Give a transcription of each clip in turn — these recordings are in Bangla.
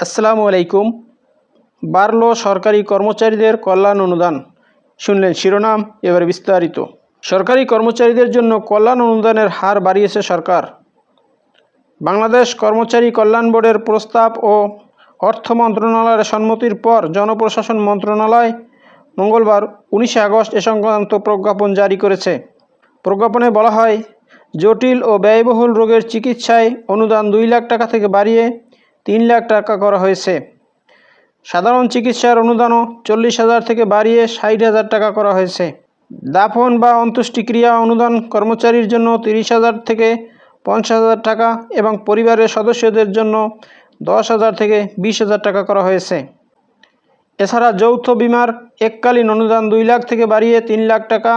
আসসালামু আলাইকুম। বাড়ল সরকারি কর্মচারীদের কল্যাণ অনুদান। শুনলেন শিরোনাম, এবার বিস্তারিত। সরকারি কর্মচারীদের জন্য কল্যাণ অনুদানের হার বাড়িয়েছে সরকার। বাংলাদেশ কর্মচারী কল্যাণ বোর্ডের প্রস্তাব ও অর্থ মন্ত্রণালয়ের সম্মতির পর জনপ্রশাসন মন্ত্রণালয় মঙ্গলবার উনিশে আগস্ট এ সংক্রান্ত প্রজ্ঞাপন জারি করেছে। প্রজ্ঞাপনে বলা হয়, জটিল ও ব্যয়বহুল রোগের চিকিৎসায় অনুদান দুই লাখ টাকা থেকে বাড়িয়ে তিন লাখ টাকা করা হয়েছে। সাধারণ চিকিৎসার অনুদানও চল্লিশ হাজার থেকে বাড়িয়ে ষাট হাজার টাকা করা হয়েছে। দাফন বা অন্ত্যেষ্টিক্রিয়া অনুদান কর্মচারীর জন্য তিরিশ হাজার থেকে পঞ্চাশ হাজার টাকা এবং পরিবারের সদস্যদের জন্য দশ হাজার থেকে বিশ হাজার টাকা করা হয়েছে। এছাড়া যৌথ বিমার এককালীন অনুদান দুই লাখ থেকে বাড়িয়ে তিন লাখ টাকা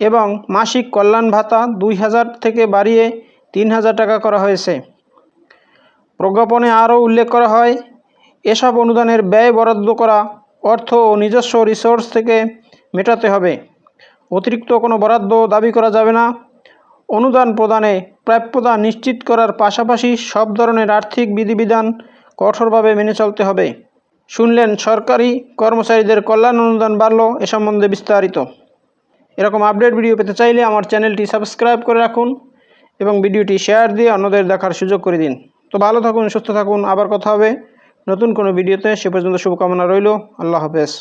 এবং মাসিক কল্যাণ ভাতা দুই হাজার থেকে বাড়িয়ে তিন হাজার টাকা করা হয়েছে। প্রজ্ঞাপনে আরও উল্লেখ করা হয়, এসব অনুদানের ব্যয় বরাদ্দ করা অর্থ ও নিজস্ব রিসোর্স থেকে মেটাতে হবে। অতিরিক্ত কোনো বরাদ্দ দাবি করা যাবে না। অনুদান প্রদানে প্রাপ্যতা নিশ্চিত করার পাশাপাশি সব ধরনের আর্থিক বিধিবিধান কঠোরভাবে মেনে চলতে হবে। শুনলেন, সরকারি কর্মচারীদের কল্যাণ অনুদান বাড়ল এ সম্বন্ধে বিস্তারিত। এরকম আপডেট ভিডিও পেতে চাইলে আমার চ্যানেলটি সাবস্ক্রাইব করে রাখুন এবং ভিডিওটি শেয়ার দিয়ে অন্যদের দেখার সুযোগ করে দিন। তো ভালো থাকুন, সুস্থ থাকুন, আবার কথা হবে নতুন কোনো ভিডিওতে, সে পর্যন্ত শুভকামনা রইল, আল্লাহ হাফেজ।